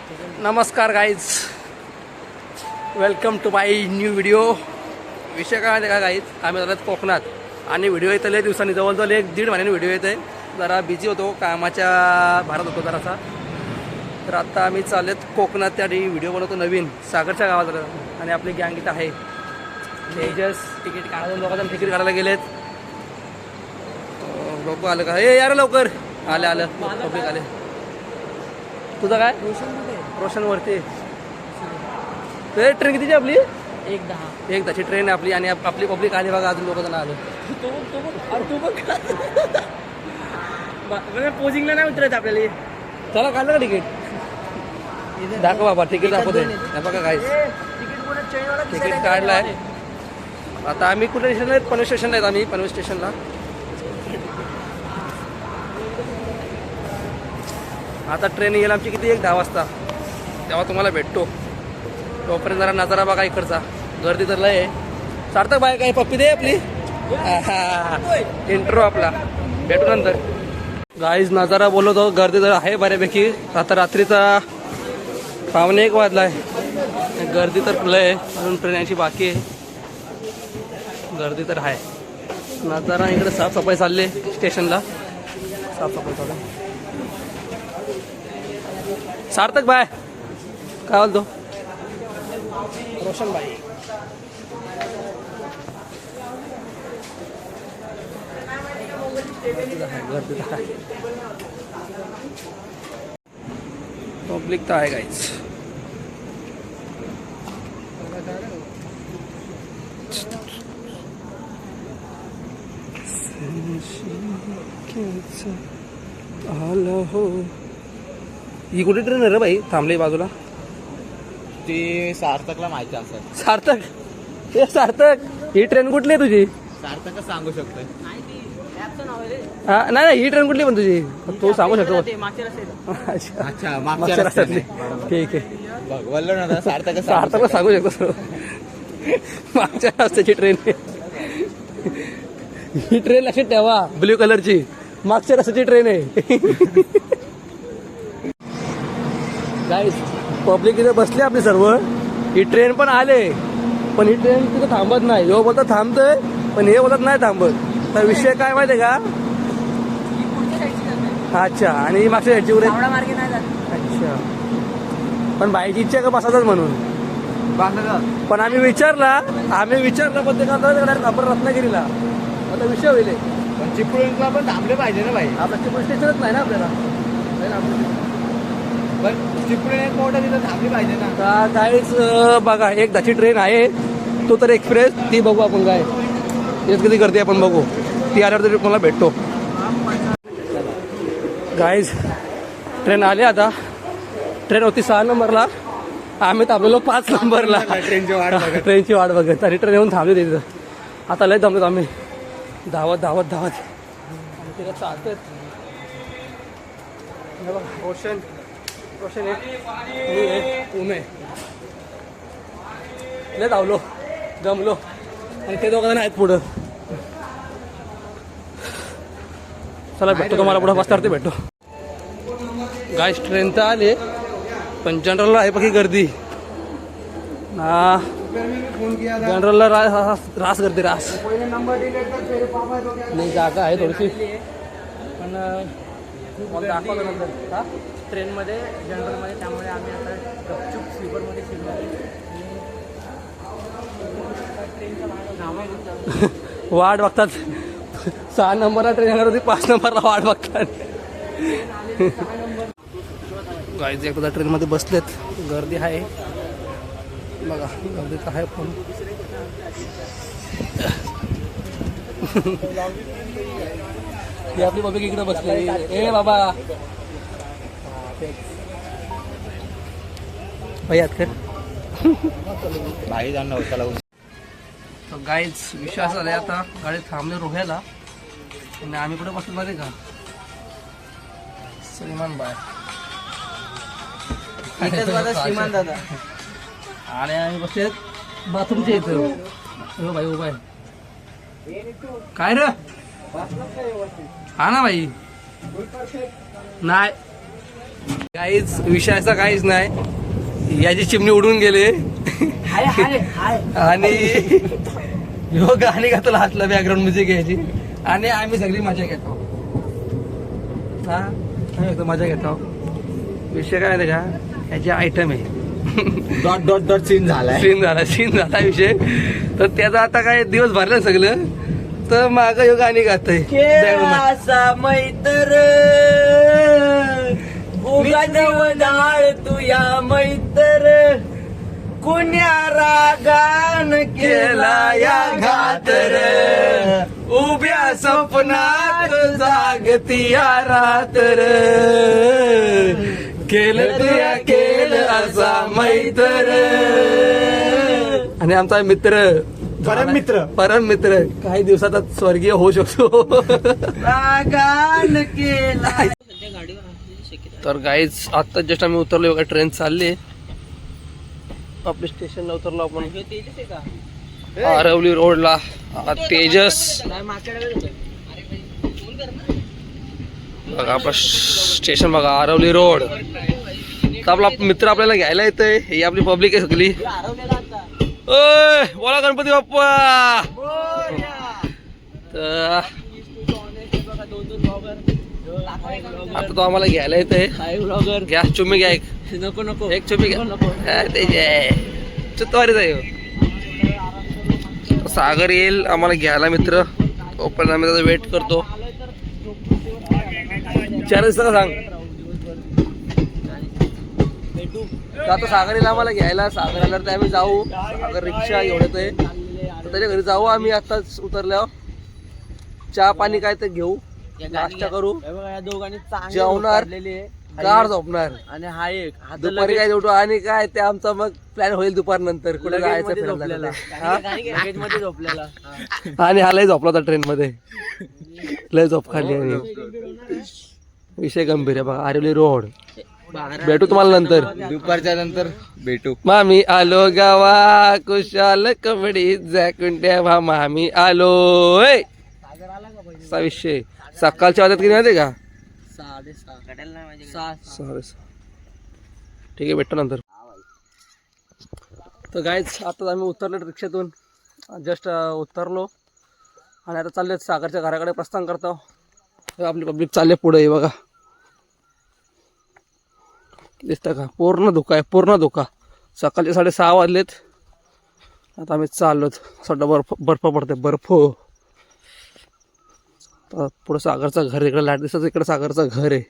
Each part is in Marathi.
नमस्कार guys welcome to my new video विषय काय आहे का गाईज आम्ही झालो कोकणात. आणि व्हिडिओ येतले लय दिवसांनी जवळजवळ एक दीड महिन्याने व्हिडिओ येत आहे जरा बिझी होतो कामाच्या भारत होतो जरासा. तर आता आम्ही चाललेत कोकणात त्या व्हिडिओ बनवतो नवीन. सागरच्या गावात. आणि आपली गँग इथं आहे. तेजस तिकीट काढायला लोकांना तिकीट काढायला गेलेत. बघू आलं का? हे यार लवकर. आलं आलं. पब्लिक आले. तुझं काय? रोशन वरती ते ट्रेन कितीची आपली? एक दहा. एक ताची ट्रेन आहे आपली आणि आप- आपली पब्लिक आली बघा अजून लोक जण आलं. तू बघ तू बघ. अरे तू बघ. म्हणजे पोजिंगला नाही उतरत आपल्याला. चला काढलं का तिकीट दाखव बाबा तिकीट दाखवते हे बघा काय तिकीट काढलाय. आता आम्ही कुठे स्टेशनला आहेत? पनवेल स्टेशनला आहेत आम्ही पनवेल स्टेशनला आता ट्रेन येईल आमची किती? एक दहा वाजता. तेव्हा तुम्हाला भेटतो. तोपर्यंत जरा नजारा बघा इकडचा. गर्दी तर लय आहे. सार्थक बाय काय? पप्पी दे आपली. इंट्रो आपला. भेटू नंतर. गाईज नजारा बोलवतो गर्दी तर आहे बऱ्यापैकी. आता रात्रीचा पावणे एक वाजला आहे गर्दी तर लय आहे. अजून ट्रेन यायची बाकी आहे. गर्दी तर आहे. नजारा इकडे साफसफाई चालली आहे. स्टेशनला साफसफाई चालू सार्थक बाय काय बोलतो? रोशन बाई पब्लिक तर आहे काहीच आलं हो ही कुठे ट्रेन आहे रे बाई थांबली बाजूला. ती सार्थकला माहिती असेल सार्थक? हे सार्थक ही ट्रेन कुठली आहे तुझी? सार्थकच सांगू शकतोय? हा नाही नाही ही ट्रेन कुठली पण तुझी? तू सांगू शकतो. मागच्या रस्त्यात अच्छा. अच्छा मागच्या रस्त्यातली ठीक आहे. बघ बोललो ना आता सार्थकच सार्थकला सांगू शकतो? सर्व मागच्या रस्त्याची ट्रेन ही ट्रेन लक्षात ठेवा ब्ल्यू कलरची. मागच्या रस्त्याची ट्रेन आहे. गाईस पब्लिक इथे बसली आपली सर्व. ही ट्रेन पण आले. पण ही ट्रेन तिथे थांबत नाही. ह्यो बोलतो थांबतोय. पण हे बोलत नाही थांबत. तर विषय काय माहितीये का? अच्छा आणि मागच्या साईडची उरे आवडा मार्गे नाही जात. अच्छा. पण बाईची इच्छा का बसायचाच म्हणून? पण आम्ही विचारला आम्ही विचारलं पण ते आपण रत्नागिरीला. आता विषय होईल. हे. पण चिपळूणला पण थांबले पाहिजे ना भाई आपलं चिपळूण स्टेशनच नाही ना आपल्याला. पण चिपळूण एक मोठा तिथं थांबली पाहिजे ना. काहीच बघा एक दाची ट्रेन आहे. तो तर एक्सप्रेस ती बघू आपण काय. तेच कधी करते आपण बघू. ती आल्यावर तरी मला भेटतो. गाईज ट्रेन आली आता. ट्रेन होती सहा नंबरला. आम्ही थांबलेलो पाच नंबरला. ट्रेनची वाट. ट्रेनची वाट बघत. आणि ट्रेन येऊन थांबली तिथं. आता लय थांबलो आम्ही. धावत धावत धावत. तिला चालतोय. हे बघा, आहे उमे. लय धावलो जमलो. आणि ते दोघं जण आहेत पुढं. चला भेटतो तुम्हाला पुढं बसल्यावरती भेटतो. गाय ट्रेन तर आले. पण जनरलला आहे बाकी गर्दी. हा. जनरलला रास रास गर्दी रास. नाही जागा आहे थोडीशी. पण अं, ट्रेनमध्ये जनरलमध्ये त्यामुळे आम्ही आता गपचूप स्लीपरमध्ये शिरलो वाट बघतात. सहा नंबरला ट्रेन येणार होती पाच नंबरला वाट बघतात. गाईज एकदा ट्रेनमध्ये बसलेत. गर्दी आहे. बघा गर्दी तर आहे पण. ही आपली बाबी इकडे बसली. ए बाबा. कर. भाई जाणं होताला तर गाईज विश्वास आलाय आता गाडी थांबले रोह्याला. आणि आम्ही कुठे बसलो माहिती का? श्रीमान बाय श्रीमान दादा. आणि आम्ही बसले बाथरूमच्या इथं. हो भाई उभा आहे काय रे? हा ना भाई. नाही. काहीच विषयाचा काहीच नाही. याची चिमणी उडून गेले. हाय हाय हाय. आणि ह्यो गाणी घातला हातला बॅकग्राऊंड म्युझिक घ्यायची. आणि आम्ही सगळी मजा घेतो. हा? आम्ही फक्त मजा घेतो. विषय काय आहे का? याची आयटम आहे. डॉट डॉट डॉट सीन झालाय. सीन झाला सीन झाला विषय. तर त्याचा आता काय दिवस भरला सगळं. तर माग ह्यो गाणी गातय. असा मैत्र उगाळ तू या मैत्र कुण्या रागान केला या घातर? उभ्या स्वप्नात जागती या रातर. केलं तुया केलं असा मैत्र. आणि आमचा मित्र परम मित्र. परम मित्र काही दिवसातच स्वर्गीय होऊ शकतो. रागान केला तर गाईज आता जस्ट आम्ही उतरलो बघा ट्रेन चालली आपल्या स्टेशनला उतरलो आपण. आरवली रोडला. तेजस. बघा आपला स्टेशन बघा आरवली रोड. तर आपला मित्र आपल्याला घ्यायला येतोय. ही आपली पब्लिक आहे सगळी. ओय बोला गणपती बाप्पा. तर आता तो आम्हाला घ्यायला येतोय. ब्लॉगर. घ्या चुम्मी घ्या एक. नको नको. एक चुम्मी घ्या. हा, ते जे. चुतवारीच आहे ह्यो. सागर येईल आम्हाला घ्यायला मित्र. तोपर्यंत आम्ही त्याचा वेट करतो. चार दिवसाला सांग. तर आता सागर येईल आम्हाला घ्यायला. सागर आल्यावर ते आम्ही जाऊ. सागर रिक्षा येतोय. तर त्याच्या घरी जाऊ आम्ही आताच उतरल्यावर. चहा पाणी काय ते घेऊ. नाश्ता करू. हे बघा, या दोघांनी चांगली जेवणार. उतरलेली आहे. गार झोपणार. आणि हा एक हा दुपारी काय उठू आणि काय ते आमचा मग प्लॅन होईल दुपार नंतर कुठे जायचं झोपलेला. हा? लगेच मध्ये झोपलेला. हा. आणि हा लय झोपला होता ट्रेन मध्ये लय झोप खाल्ली आणि. विषय गंभीर आहे बघा आरेवली रोड. भेटू तुम्हाला नंतर. दुपारच्या नंतर भेटू. मामी आलो गावा कुशाल कबडी जॅकुंट्या भा मामी आलो. ए! सकाळच्या वाजत किती माहिती का? सहा. सॉरी ठीक आहे भेटतो नंतर. तर गायच आता आम्ही उतरलो रिक्षातून. जस्ट उतरलो. आणि आता चालले सागरच्या घराकडे प्रस्थान करतो आपली पब्लिक चालले पुढे बघा. दिसतं का? पूर्ण धुका आहे पूर्ण धुका. सकाळचे साडेसहा वाजलेत. आता आम्ही चाललोत. सध्या बर्फ बर्फ पडते बर्फ. पुढं सागरचं घर इकडं लाइट दिसत इकडं सागरचं घर आहे.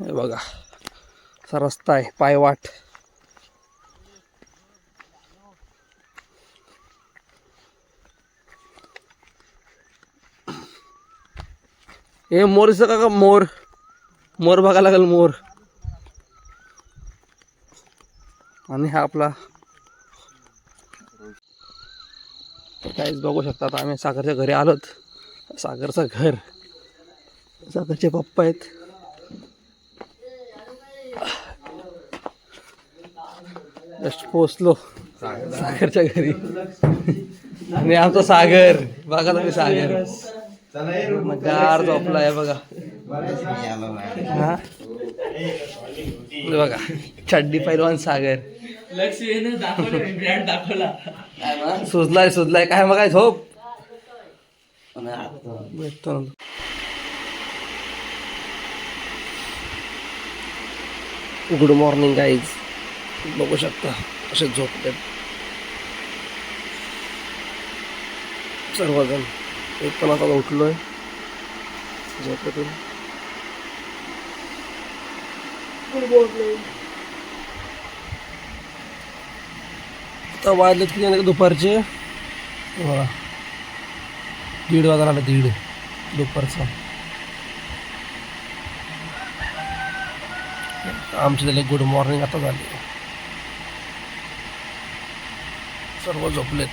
हे बघा. असा रस्ता आहे पायवाट. हे मोर दिसत का मोर. मोर बघायला लागेल मोर. आणि हा आपला काहीच बघू शकतात आम्ही साखरच्या घरी आलोत. सागरचं घर. सागरचे पप्पा आहेत. जस्ट पोचलो सागरच्या घरी. आणि आमचा सागर. बघा तुम्ही सागर. गार झोपला आहे बघा. हा? बघा. चड्डी पैलवान सागर. लक्ष सुजलाय सुजलाय. काय मग काय झोप? भेटतो. गुड मॉर्निंग गाईज बघू शकता असे झोपतात सर्वजण एक पण आता उठलोय झोपेतून आता वाजलेत किती दुपारचे. दीड वाजायला आला दीड. दुपारचा. आमची झाले गुड मॉर्निंग आता झाली. सर्व झोपलेत.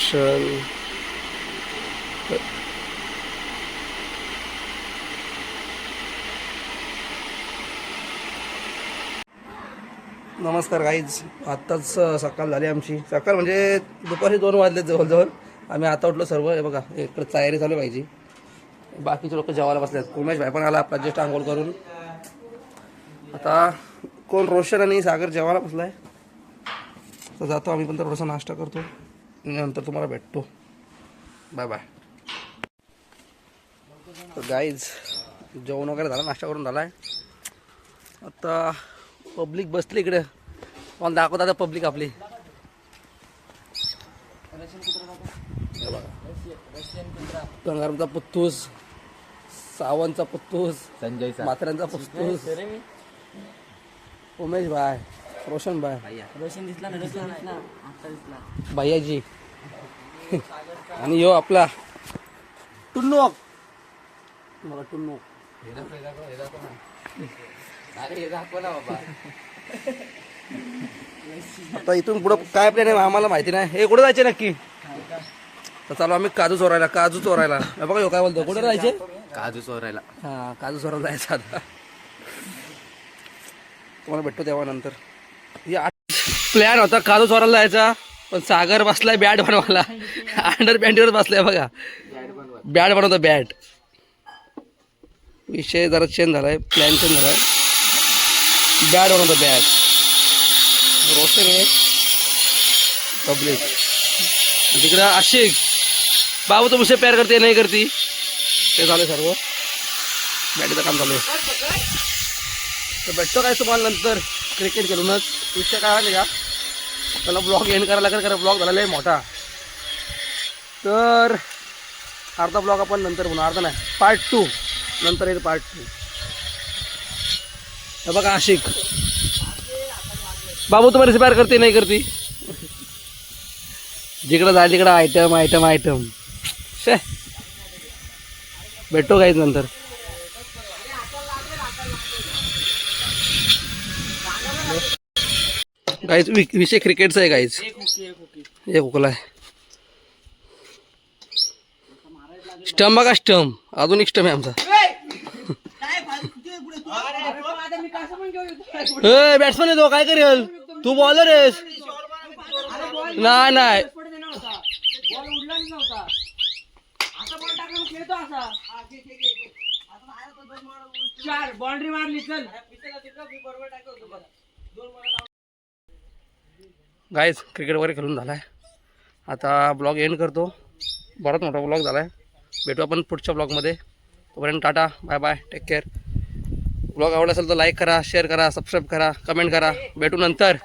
शन नमस्कार गाईज आत्ताच सकाळ झाली आमची. सकाळ म्हणजे दुपारी दोन वाजले जवळजवळ. आम्ही आता उठलो सर्व. हे बघा इकडे तयारी चालू पाहिजे बाकीचे लोक जेवायला बसलेत उमेश भाई पण आला आपला जस्ट आंघोळ करून. आता कोण रोशन आणि सागर जेवायला बसलाय? तर जातो आम्ही पण तर थोडासा नाश्ता करतो. नंतर तुम्हाला भेटतो. बाय बाय तर गाईज जेवण वगैरे झालं नाश्ता करून झाला आहे आता पब्लिक बसली इकडे. मला दाखवत आता पब्लिक आपली हे बघा. गंगारामचा पुत्तूस सावंतचा पुत्तूस संजय मात्र्यांचा पुत्तूस. उमेश भाई रोशन भाई. रोशन दिसला ना रोशन दिसला. आता दिसला. भैयाजी. आणि यो आपला टुन्नू मला टुन्नू आता इथून पुढं काय प्लॅन आहे आम्हाला माहिती नाही. हे कुठे जायचे नक्की? तर चालू आम्ही काजू चोरायला काजू चोरायला. हे बघा ह्यो काय बोलतो? कुठे जायचे काजू चोरायला. हा काजू चोरायला जायचं आता. तुम्हाला भेटतो तेव्हा नंतर. प्लॅन होता काजू चोरायला जायचा पण सागर बसलाय बॅट बनवायला. अंडर पॅन्टीवर बसलाय बघा. बॅट बनवतो बॅट. विषय जरा चेंज झालाय प्लॅन चेंज झालाय. बॅट बनवतो बॅट. रोशन आहे. पब्लिक. तिकडं आशिक बाबू तो मुसे प्यार करते नाही करती. ते झालं सर्व. बॅटीचं काम चालू आहे तर भेटतो काय तुम्हाला नंतर? क्रिकेट खेळूनच. विषय काय माहिती का त्याला ब्लॉग एंड करायला लागेल कारण ब्लॉग झालेला आहे मोठा. तर अर्धा ब्लॉग आपण नंतर बनवू अर्धा नाही पार्ट टू नंतर येईल पार्ट टू तर बघा आशिक. बाबू तुम्हाला प्यार करते नाही करते? जिकडं जाय तिकडं आयटम आयटम आयटम शे. भेटतो काहीच नंतर? गाईच विषय क्रिकेटचा आहे गाईच एक हुकला आहे. स्टंप बघा स्टंप अजून एक स्टंप आहे आमचा. बॅट्समॅन येतो काय करेल? तू बॉलर आहेस. नाही नाही. बॉल उडलाच नव्हता. असा बॉल टाकून खेळतो असा. चार बाउंड्री मारली चल. गाईज क्रिकेट वगैरे खेळून झाला आहे आता ब्लॉग एंड करतो. बराच मोठा ब्लॉग झाला आहे भेटू आपण पुढच्या ब्लॉगमध्ये तोपर्यंत tata bye bye take care blog आवडला असेल तर लाईक करा शेअर करा सबस्क्राईब करा कमेंट करा. भेटू नंतर.